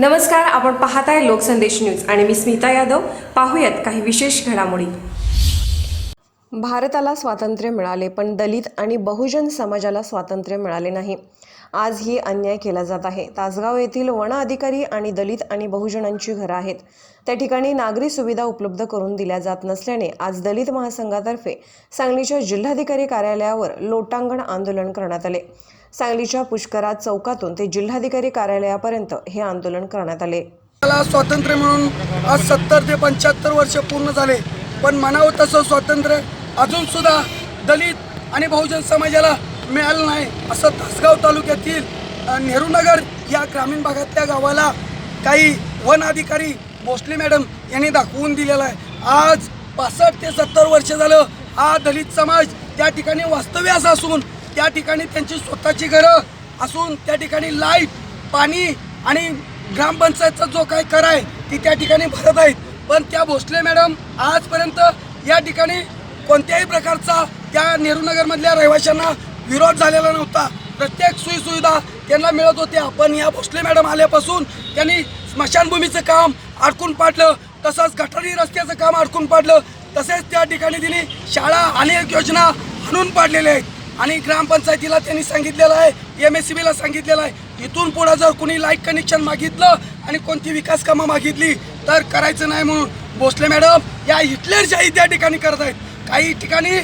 नमस्कार आपण पाहताय लोकसंदेश न्यूज आणि मी स्मिता यादव. पाहूयात काही विशेष घडामोडी. भारताला स्वातंत्र्य मिळाले पण दलित आणि बहुजन समाजाला स्वातंत्र्य मिळाले नाही. आजही अन्याय केला जात आहे. तासगाव येथील वन अधिकारी आणि दलित आणि बहुजनांची घरं आहेत. त्या ठिकाणी नागरी सुविधा उपलब्ध करून दिल्या जात नसल्याने आज दलित महासंघातर्फे सांगलीच्या जिल्हाधिकारी कार्यालयावर लोटांगण आंदोलन करण्यात आले. सांगलीच्या पुष्करात चौकातून ते जिल्हाधिकारी कार्यालयापर्यंत हे आंदोलन करण्यात आले. मला स्वातंत्र्य म्हणून आज सत्तर ते पंच्याहत्तर वर्ष पूर्ण झाले. पण म्हणावं तसं स्वातंत्र्य अजून सुद्धा दलित आणि बहुजन समाजाला मिळालं नाही. असं तासगाव तालुक्यातील नेहरूनगर या ग्रामीण भागातल्या गावाला काही वन अधिकारी भोसले मॅडम यांनी दाखवून दिलेला आहे. आज पासष्ट ते सत्तर वर्ष झालं हा दलित समाज त्या ठिकाणी वास्तव्यास असून त्या ठिकाणी त्यांची स्वतःची घरं असून त्या ठिकाणी लाइट पाणी आणि ग्रामपंचायतचा जो काही कर आहे ती त्या ठिकाणी भरत आहेत. पण त्या भोसले मॅडम आजपर्यंत या ठिकाणी कोणत्याही प्रकारचा त्या नेहरूनगरमधल्या रहिवाशांना विरोध झालेला नव्हता. प्रत्येक सोयीसुविधा त्यांना मिळत होत्या. पण या भोसले मॅडम आल्यापासून त्यांनी स्मशानभूमीचं काम अडकून पाडलं तसंच गटारी रस्त्याचं काम अडकून पाडलं तसेच त्या ठिकाणी तिने शाळा अनेक योजना आणून पाडलेल्या आहेत. आणि ग्रामपंचायतीला त्यांनी सांगितलेलं आहे एम एस सी बीला सांगितलेलं आहे इथून पुढं जर कुणी लाइट कनेक्शन मागितलं आणि कोणती विकास कामं मागितली तर करायचं नाही म्हणून भोसले मॅडम या हिटलरशाही त्या ठिकाणी करत आहेत काही ठिकाणी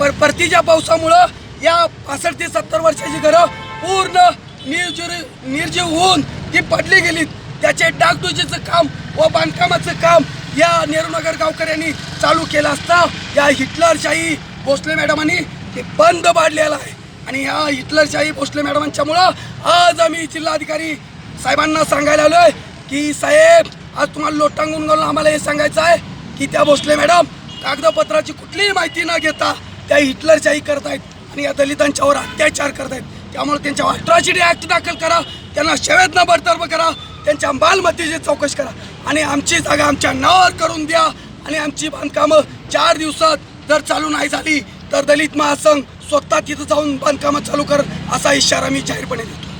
पर परतीच्या पावसामुळं या पासष्ट ते सत्तर वर्षाची घरं पूर्ण निर्जीव निर्जीव होऊन ती पडली गेली त्याचे डागडुजीचं काम व बांधकामाचं काम या नेहरूनगर गावकऱ्यांनी चालू केलं असता या हिटलरशाही भोसले मॅडमांनी ते बंद पाडलेलं आहे. आणि या हिटलरशाही भोसले मॅडमांच्यामुळं आज आम्ही जिल्हाधिकारी साहेबांना सांगायला आलोय की साहेब आज तुम्हाला लोटांगून घालून आम्हाला हे सांगायचं आहे की त्या भोसले मॅडम कागदपत्राची कुठलीही माहिती न घेता त्या हिटलरशाही करतायत. आणि या दलितांच्यावर अत्याचार करत आहेत त्यामुळे त्यांच्यावर अट्रॉसिटी ॲक्ट दाखल करा त्यांना शेवेतनं बडतर्फ करा त्यांच्या मालमत्तेची चौकशी करा. आणि आमची जागा आमच्या नावावर करून द्या. आणि आमची बांधकामं चार दिवसात जर चालू नाही झाली तर दलित महासंघ स्वतः तिथं जाऊन बांधकामं चालू कर असा इशारा मी जाहीरपणे देतो.